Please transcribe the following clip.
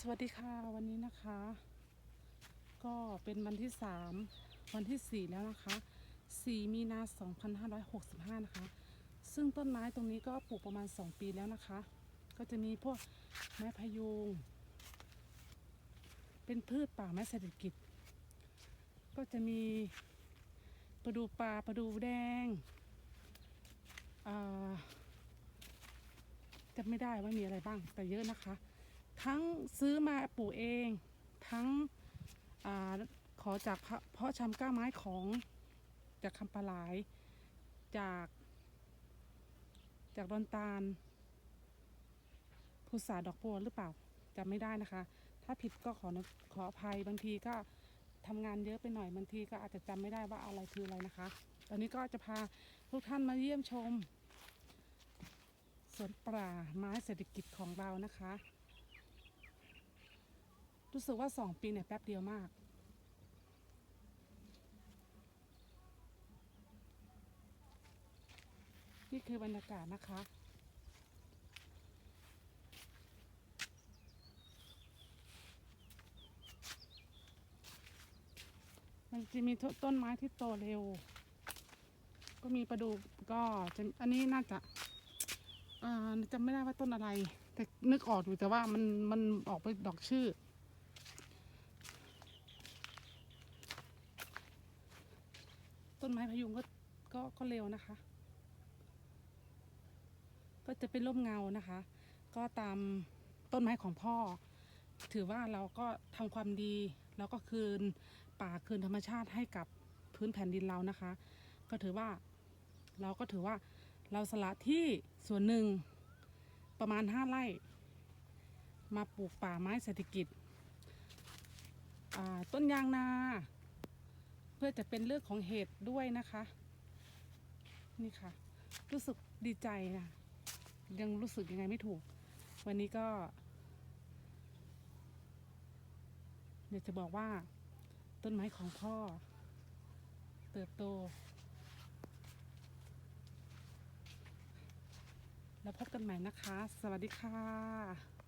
สวัสดีค่ะวันนี้นะคะ ก็เป็นวันที่สามวันที่สี่แล้วนะคะสี่มีนาสองพันห้าร้อยหกสิบห้านะคะ ซึ่งต้นไม้ตรงนี้ก็ปลูกประมาณสองปีแล้วนะคะ ก็จะมีพวกไม้พยูงเป็นพืชป่าไม้เศรษฐกิจ ก็จะมีประดูปลาประดูแดงอ่าจำไม่ได้ว่ามีอะไรบ้างแต่เยอะนะคะ ทั้งซื้อมาปลูกเอง ทั้งอขอจากเพาะชำก้าไม้ของจากคำปลาหลายจาก จากดอนตาลพุษาดอกบัวหรือเปล่าจำไม่ได้นะคะ ถ้าผิดก็ขอขออภัยบางทีก็ทำงานเยอะไปหน่อยบางทีก็อาจจะจำไม่ได้ว่าอะไรคืออะไรนะคะ ตอนนี้ก็จะพาทุกท่านมาเยี่ยมชมสวนป่าไม้เศรษฐกิจของเรานะคะ รู้สึกว่าสองปีเนี่ยแป๊บเดียวมาก นี่คือบรรยากาศนะคะมันจะมีต้นไม้ที่โตเร็ว ก็มีประดูกก็จะอันนี้น่าจะอ่าจำไม่ได้ว่าต้นอะไร แต่นึกออกอยู่แต่ว่ามันมันออกไปดอกชื่อ ต้นไม้พยุงก็ก็ก็เร็วนะคะ ก็จะเป็นร่มเงานะคะ ก็ตามต้นไม้ของพ่อ ถือว่าเราก็ทำความดีแล้วก็คืนป่าคืนธรรมชาติให้กับพื้นแผ่นดินเรานะคะ ก็ถือว่าเราก็ถือว่าเราสละที่ส่วนหนึ่งประมาณห้าไร่ มาปลูกป่าไม้เศรษฐกิจต้นยางนา พื่อจะเป็นเรื่องของเหตุด้วยนะคะ นี่ค่ะ รู้สึกดีใจนะยังรู้สึกยังไงไม่ถูก วันนี้ก็อยากจะบอกว่า ต้นไม้ของพ่อ เติบโต แล้วพบกันใหม่นะคะ สวัสดีค่ะ